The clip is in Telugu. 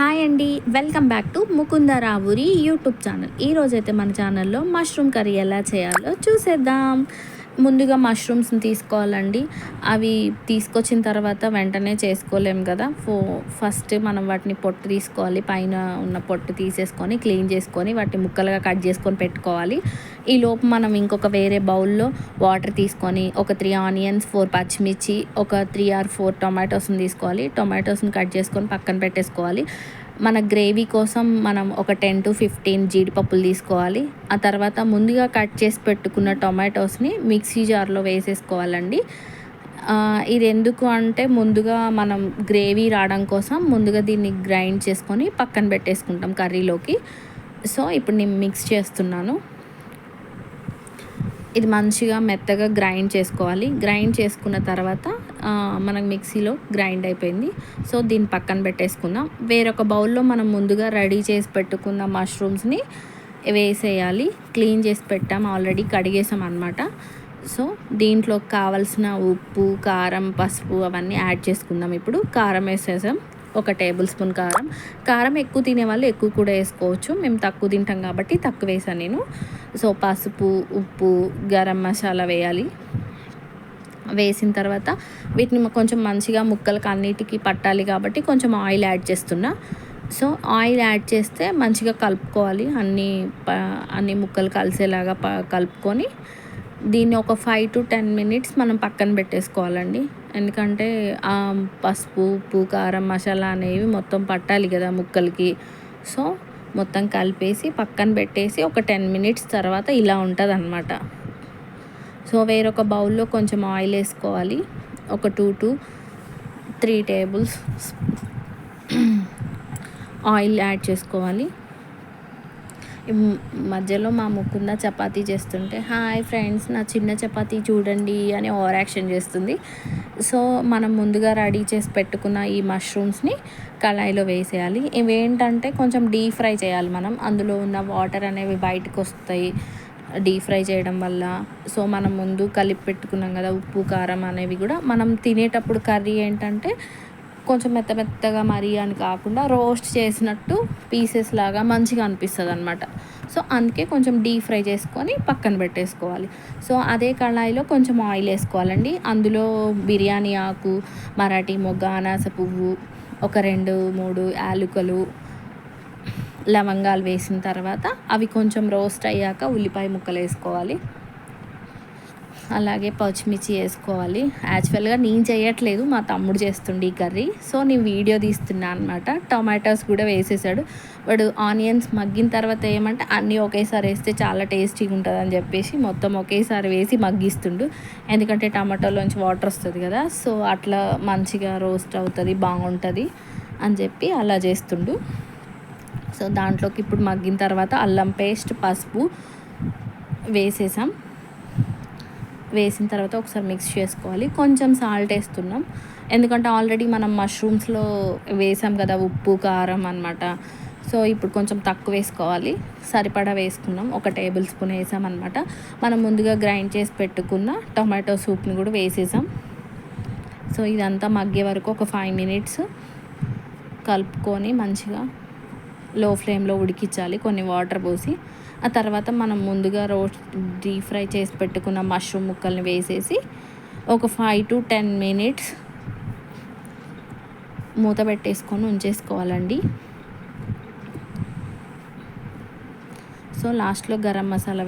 హాయ్ అండి. వెల్కమ్ బ్యాక్ టు ముకుందరావురి యూట్యూబ్ ఛానల్. ఈరోజైతే మన ఛానల్లో మష్రూమ్ కర్రీ ఎలా చేయాలో చూసేద్దాం. ముందుగా మష్రూమ్స్ని తీసుకోవాలండి. అవి తీసుకొచ్చిన తర్వాత వెంటనే చేసుకోలేము కదా. ఫో ఫస్ట్ మనం వాటిని పొట్టు తీసుకోవాలి. పైన ఉన్న పొట్టు తీసేసుకొని క్లీన్ చేసుకొని వాటిని ముక్కలుగా కట్ చేసుకొని పెట్టుకోవాలి. ఈ లోపు మనం ఇంకొక వేరే బౌల్లో వాటర్ తీసుకొని ఒక త్రీ ఆనియన్స్ ఫోర్ పచ్చిమిర్చి ఒక త్రీ ఆర్ ఫోర్ టొమాటోస్ని తీసుకోవాలి. టొమాటోస్ని కట్ చేసుకొని పక్కన పెట్టేసుకోవాలి. మన గ్రేవీ కోసం మనం ఒక టెన్ టు ఫిఫ్టీన్ జీడిపప్పులు తీసుకోవాలి. ఆ తర్వాత ముందుగా కట్ చేసి పెట్టుకున్న టొమాటోస్ని మిక్సీ జార్లో వేసేసుకోవాలండి. ఇది ఎందుకు అంటే ముందుగా మనం గ్రేవీ రావడం కోసం ముందుగా దీన్ని గ్రైండ్ చేసుకొని పక్కన పెట్టేసుకుంటాం కర్రీలోకి. సో ఇప్పుడు నేను మిక్స్ చేస్తున్నాను. ఇది మంచిగా మెత్తగా గ్రైండ్ చేసుకోవాలి. గ్రైండ్ చేసుకున్న తర్వాత మనకు మిక్సీలో గ్రైండ్ అయిపోయింది. సో దీన్ని పక్కన పెట్టేసుకుందాం. వేరొక బౌల్లో మనం ముందుగా రెడీ చేసి పెట్టుకున్న మష్రూమ్స్ని వేసేయాలి. క్లీన్ చేసి పెట్టాం. ఆల్రెడీ కడిగేసాం అనమాట సో దీంట్లో కావలసిన ఉప్పు కారం పసుపు అవన్నీ యాడ్ చేసుకుందాం. ఇప్పుడు కారం వేసేసాం. ఒక టేబుల్ స్పూన్ కారం. కారం ఎక్కువ తినే వాళ్ళు ఎక్కువ కూడా వేసుకోవచ్చు. మేము తక్కువ తింటాం కాబట్టి తక్కువ వేసాను నేను. సో పసుపు ఉప్పు గరం మసాలా వేయాలి. వేసిన తర్వాత వీటిని కొంచెం మంచిగా ముక్కలకు అన్నిటికీ పట్టాలి కాబట్టి కొంచెం ఆయిల్ యాడ్ చేస్తున్నా. సో ఆయిల్ యాడ్ చేస్తే మంచిగా కలుపుకోవాలి. అన్ని అన్ని ముక్కలు కలిసేలాగా కలుపుకొని దీన్ని ఒక ఫైవ్ టు టెన్ మినిట్స్ మనం పక్కన పెట్టేసుకోవాలండి. ఎందుకంటే ఆ పసుపు ఉప్పు కారం మసాలా అనేవి మొత్తం పట్టాలి కదా ముక్కలకి. సో మొత్తం కలిపేసి పక్కన పెట్టేసి ఒక టెన్ మినిట్స్ తర్వాత ఇలా ఉంటుంది అనమాట సో వేరొక బౌల్లో కొంచెం ఆయిల్ వేసుకోవాలి. ఒక two to three tables oil add చేసుకోవాలి. మధ్యలో మా ముకుంద చపాతీ చేస్తుంటే హాయ్ ఫ్రెండ్స్ నా చిన్న చపాతీ చూడండి అని ఓవర్ యాక్షన్ చేస్తుంది. సో మనం ముందుగా రెడీ చేసి పెట్టుకున్న ఈ మష్రూమ్స్ని కళాయిలో వేసేయాలి. ఇవి ఏంటంటే కొంచెం డీప్ ఫ్రై చేయాలి మనం. అందులో ఉన్న వాటర్ అనేవి బయటకు వస్తాయి డీప్ ఫ్రై చేయడం వల్ల. సో మనం ముందు కలిపి పెట్టుకున్నాం కదా ఉప్పు కారం అనేవి కూడా. మనం తినేటప్పుడు కర్రీ ఏంటంటే కొంచెం మెత్త మెత్తగా మరీ అని కాకుండా రోస్ట్ చేసినట్టు పీసెస్ లాగా మంచిగా అనిపిస్తుంది అనమాట సో అందుకే కొంచెం డీప్ ఫ్రై చేసుకొని పక్కన పెట్టేసుకోవాలి. సో అదే కళాయిలో కొంచెం ఆయిల్ వేసుకోవాలండి. అందులో బిర్యానీ ఆకు మరాఠీ మొగ్గ అనాస పువ్వు ఒక రెండు మూడు యాలుకలు లవంగాలు వేసిన తర్వాత అవి కొంచెం రోస్ట్ అయ్యాక ఉల్లిపాయ ముక్కలు వేసుకోవాలి. అలాగే పచ్చిమిర్చి వేసుకోవాలి. యాక్చువల్గా నేను చేయట్లేదు మా తమ్ముడు చేస్తుండే ఈ కర్రీ. సో నేను వీడియో తీస్తున్నా అనమాట టొమాటోస్ కూడా వేసేసాడు. వాడు ఆనియన్స్ మగ్గిన తర్వాత ఏమంటే అన్నీ ఒకేసారి వేస్తే చాలా టేస్టీగా ఉంటుంది అని చెప్పేసి మొత్తం ఒకేసారి వేసి మగ్గిస్తుండు. ఎందుకంటే టమాటోలోంచి వాటర్ వస్తుంది కదా సో అట్లా మంచిగా రోస్ట్ అవుతుంది బాగుంటుంది అని చెప్పి అలా చేస్తుండు. సో దాంట్లోకి ఇప్పుడు మగ్గిన తర్వాత అల్లం పేస్ట్ పసుపు వేసేసాం. వేసిన తర్వాత ఒకసారి మిక్స్ చేసుకోవాలి. కొంచెం సాల్ట్ వేస్తున్నాం. ఎందుకంటే ఆల్రెడీ మనం మష్రూమ్స్లో వేసాం కదా ఉప్పు కారం అనమాట సో ఇప్పుడు కొంచెం తక్కువ వేసుకోవాలి. సరిపడా వేసుకున్నాం. ఒక టేబుల్ స్పూన్ వేసామన్నమాట మనం ముందుగా గ్రైండ్ చేసి పెట్టుకున్న టొమాటో సూప్ని కూడా వేసేసాం. సో ఇదంతా మగ్గే వరకు ఒక ఫైవ్ మినిట్స్ కలుపుకొని మంచిగా లో ఫ్లేమ్లో ఉడికించాలి. కొన్ని వాటర్ పోసి ఆ తర్వాత మనం ముందుగా రోస్ట్ డీప్ ఫ్రై చేసి పెట్టుకున్న మష్రూమ్ ముక్కల్ని వేసేసి ఒక ఫైవ్ టు టెన్ మినిట్స్ మూత పెట్టేసుకొని ఉంచేసుకోవాలండి. సో లాస్ట్లో గరం మసాలా